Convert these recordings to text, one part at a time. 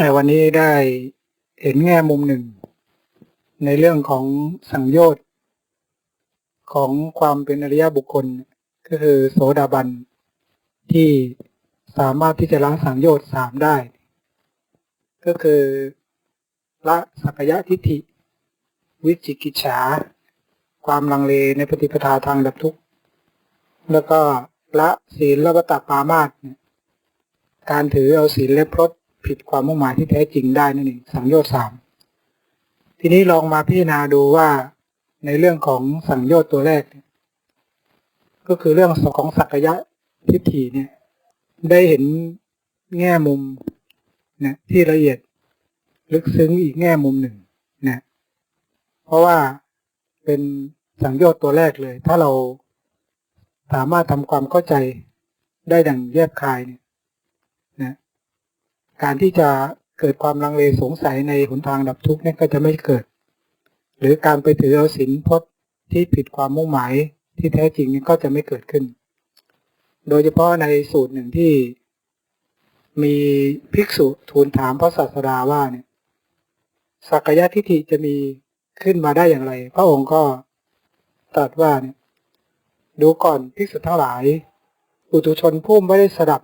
ในวันนี้ได้เห็นแง่มุมหนึ่ง ในเรื่องของสังโยชน์ของความเป็นอริยบุคคล ก็คือโสดาบัน ที่สามารถที่จะละสังโยชน์สามได้ ก็คือละสักยะทิฏฐิ วิจิกิจฉา ความลังเลในปฏิปทาทางดับทุกข์ แล้วก็ละศีลละวัตตปามาสการถือเอาศีลและพรต ผิดความมุ่งหมายที่แท้จริงได้นั่นเองสังโยชน์สามทีนี้ลองมาพิจารณาดูว่าในเรื่องของสังโยชน์ตัวแรก ก็คือเรื่องของสักยะทิฏฐิเนี่ย ได้เห็นแง่มุมนะที่ละเอียดลึกซึ้งอีกแง่มุมหนึ่งนะเพราะว่าเป็นสังโยชน์ตัวแรกเลย ถ้าเราสามารถทำความเข้าใจได้ดังแยบคายเนี่ยนะ การที่จะเกิดความลังเลสงสัยในหนทางดับทุกข์นี่ก็จะไม่เกิด หรือการไปถือเอาสินพจน์ที่ผิดความมุ่งหมายที่แท้จริงนี่ก็จะไม่เกิดขึ้น โดยเฉพาะในสูตรหนึ่งที่มีภิกษุทูลถามพระศาสดาว่าเนี่ยสักยะทิฏฐิจะมีขึ้นมาได้อย่างไร พระองค์ก็ตรัสว่าเนี่ยดูก่อนภิกษุทั้งหลาย ปุถุชนผู้ไม่ได้สดับ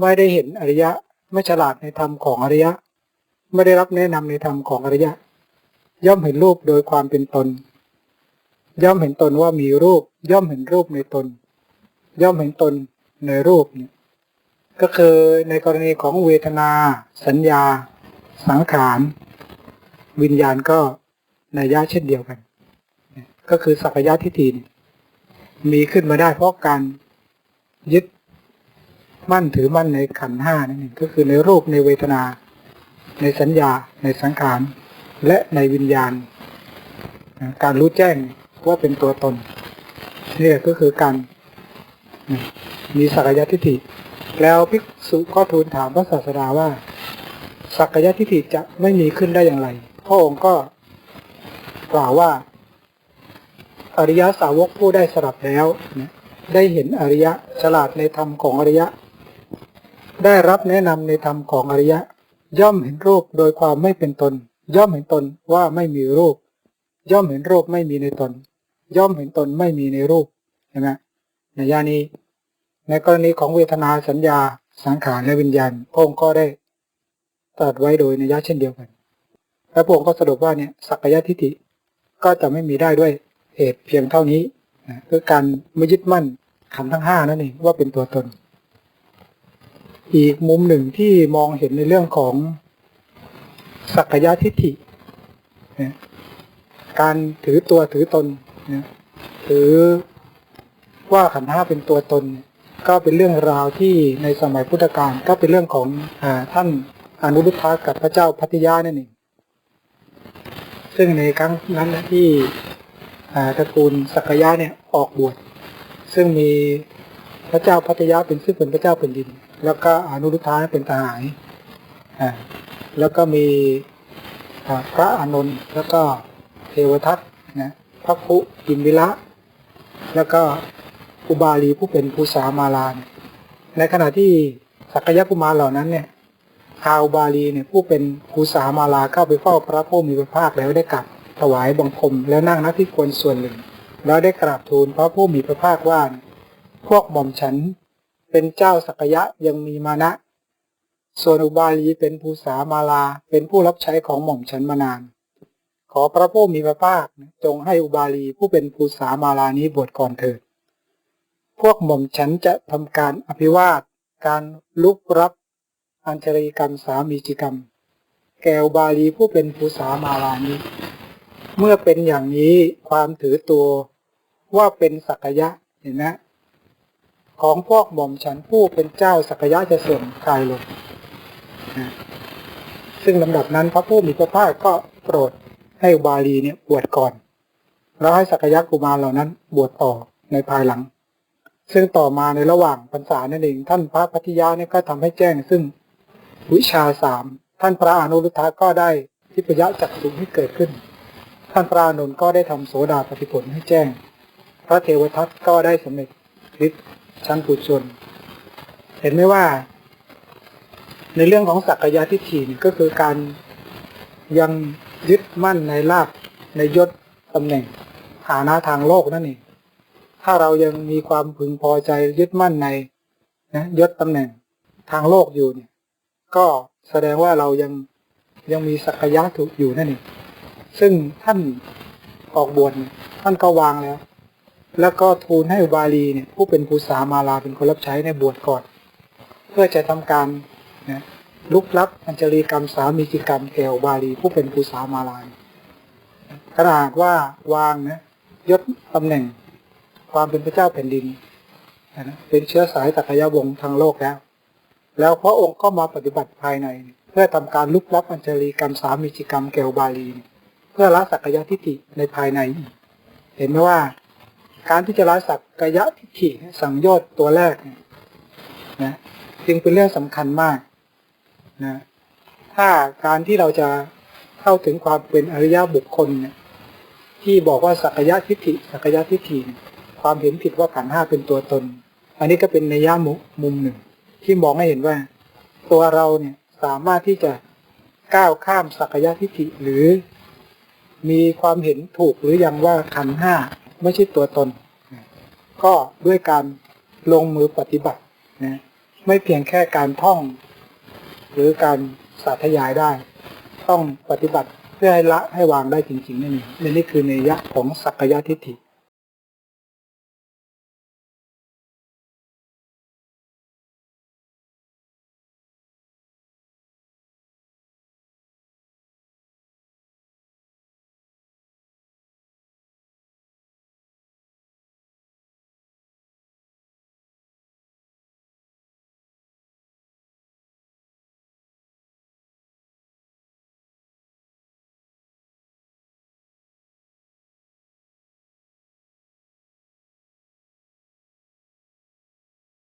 ไม่ได้เห็นอริยะ ไม่ฉลาดในธรรมของอริยะ ไม่ได้รับแนะนำในธรรมของอริยะ ย่อมเห็นรูปโดยความเป็นตน ย่อมเห็นตนว่ามีรูป ย่อมเห็นรูปในตน ย่อมเห็นตนในรูปเนี่ยก็คือในกรณีของเวทนา สัญญา สังขาร วิญญาณก็ในยะเช่นเดียวกัน ก็คือสักยะทิฏฐินมีขึ้นมาได้เพราะการยึด มั่นถือมั่นในขันห้านั่นเองก็คือในรูปในเวทนา ในสัญญา ในสังขาร และในวิญญาณ การรู้แจ้งว่าเป็นตัวตนนี่ก็คือการมีสักยะทิฏฐิ แล้วภิกษุก็ทูลถามพระศาสดาว่า สักยะทิฏฐิจะไม่มีขึ้นได้อย่างไรพระองค์ก็กล่าวว่า อริยสาวกผู้ได้สลับแล้วได้เห็นอริยฉลาดในธรรมของอริยะ ได้รับแนะนำในธรรมของอริยะ ย่อมเห็นรูปโดยความไม่เป็นตน ย่อมเห็นตนว่าไม่มีรูป ย่อมเห็นรูปไม่มีในตน ย่อมเห็นตนไม่มีในรูปใช่ไหมในยานี้ ในกรณีของเวทนาสัญญา สังขารและวิญญาณพระองค์ก็ได้ตรัสไว้โดยในยะเช่นเดียวกันและพระองค์ก็สรุปว่าเนี่ยสักยะทิฏฐิก็จะไม่มีได้ด้วยเหตุเพียงเท่านี้นะคือการไม่ยึดมั่นขันทั้งห้านั่นเองว่าเป็นตัวตน อีกมุมหนึ่งที่มองเห็นในเรื่องของสักยะทิฏฐิ การถือตัวถือตนถือว่าขันธ์ห้าเป็นตัวตน ก็เป็นเรื่องราวที่ในสมัยพุทธกาลก็เป็นเรื่องของอท่านอนุรุทธากับพระเจ้าพัทยานั่นเองซึ่งในครั้งนั้นที่ตระกูลสักยะเนี่ยออกบวชซึ่งมี ระเจ้าพัทยาเป็นซึ่งเป็นพระเจ้าแผ่นดิน แล้วก็อนุรุทธาเป็นทหารแล้วก็มีพระอานนท์แล้วก็เทวทัตนะพระคุกิมวิละแล้วก็อุบาลีผู้เป็นภูษามาลานในขณะที่สักยะกุมารเหล่านั้นเนี่ยคาอุบาลีเนี่ยผู้เป็นภูษามาลาเข้าไปเฝ้าพระผู้มีพระภาคแล้วได้กลับถวายบังคมแล้วนั่งนักที่ควรส่วนหนึ่ง แล้วได้กราบทูลพระผู้มีพระภาคว่า พวกหม่อมฉัน เป็นเจ้าสักยะยังมีมานะ ส่วนอุบาลีเป็นภูษามาลาเป็นผู้รับใช้ของหม่อมฉันมานาน ขอพระผู้มีพระภาคจงให้อุบาลีผู้เป็นภูษามาลานี้บวชก่อนเถิด พวกหม่อมฉันจะทำการอภิวาท การลุกรับอัญชริกรรมสามีจิกรรม แก่อุบาลีผู้เป็นภูษามาลานี้ เมื่อเป็นอย่างนี้ความถือตัวว่าเป็นสักยะเห็นไหม ของพวกหม่อมฉันผู้เป็นเจ้าสักยะจะเสื่อมคลายลงนะซึ่งลำดับนั้นพระผู้มีพระภาคก็โปรดให้บาลีเนี่ยบวชก่อน แล้วให้สักยะกุมารเหล่านั้นบวชต่อในภายหลัง ซึ่งต่อมาในระหว่างพรรษานั่นเอง ท่านพระพัทยาเนี่ยก็ทำให้แจ้งซึ่งวิชาสามท่านพระอนุรุทธะก็ได้ทิพยะจักสุให้เกิดขึ้น ท่านพระนนท์ก็ได้ทำโสดาปฏิผลให้แจ้ง พระเทวทัตก็ได้สำเร็จฤทธิ์ ชั้นปุชน เห็นไหมว่า ในเรื่องของสักกายทิฏฐิเนี่ยก็คือการยังยึดมั่นในลาภในยศตำแหน่งฐานะทางโลกนั่นเองถ้าเรายังมีความพึงพอใจยึดมั่นในนะยศตำแหน่งทางโลกอยู่เนี่ย ก็แสดงว่าเรายังยังมีสักยะถูกอยู่นั่นเองซึ่งท่านออกบวชท่านก็วางแล้ว แล้วก็ทูลให้อุบาลีเนี่ยผู้เป็นภูษามาลาเป็นคนรับใช้ในบวชก่อน เพื่อจะทำการนะลุกลับอัญชลีกรรมสามีจิกรรมแก่อุบาลีผู้เป็นภูษามาลาขนาดว่าวางนะยศตำแหน่งความเป็นพระเจ้าแผ่นดินนะเป็นเชื้อสายตักยะวงศ์ทางโลกแล้ว แล้วพระองค์ก็มาปฏิบัติภายใน เพื่อทำการลุกลับอัญชลีกรรมสามีจิกรรมแก่อุบาลี เพื่อละสักกายทิฏฐิในภายใน เห็นไหมว่า การที่จะละสักกายทิฏฐิสังโยชน์ตัวแรกเนี่ยนะจึงเป็นเรื่องสำคัญมากนะถ้าการที่เราจะเข้าถึงความเป็นอริยบุคคลเนี่ยที่บอกว่าสักยะทิฏฐิสักยะทิฏฐิความเห็นผิดว่าขันธ์ห้าเป็นตัวตน อันนี้ก็เป็นในย่ามุมุมหนึ่ง ที่มองให้เห็นว่า ตัวเราเนี่ยสามารถที่จะก้าวข้ามสักยะทิฏฐิหรือมีความเห็นถูกหรือยังว่าขันธ์ห้า ไม่ใช่ตัวตน ก็ด้วยการลงมือปฏิบัตินะไม่เพียงแค่การท่อง หรือการสาธยายได้ ต้องปฏิบัติเพื่อให้ละให้วางได้จริงๆนั่นเองนี่คือในยะของสักยะทิฏฐิ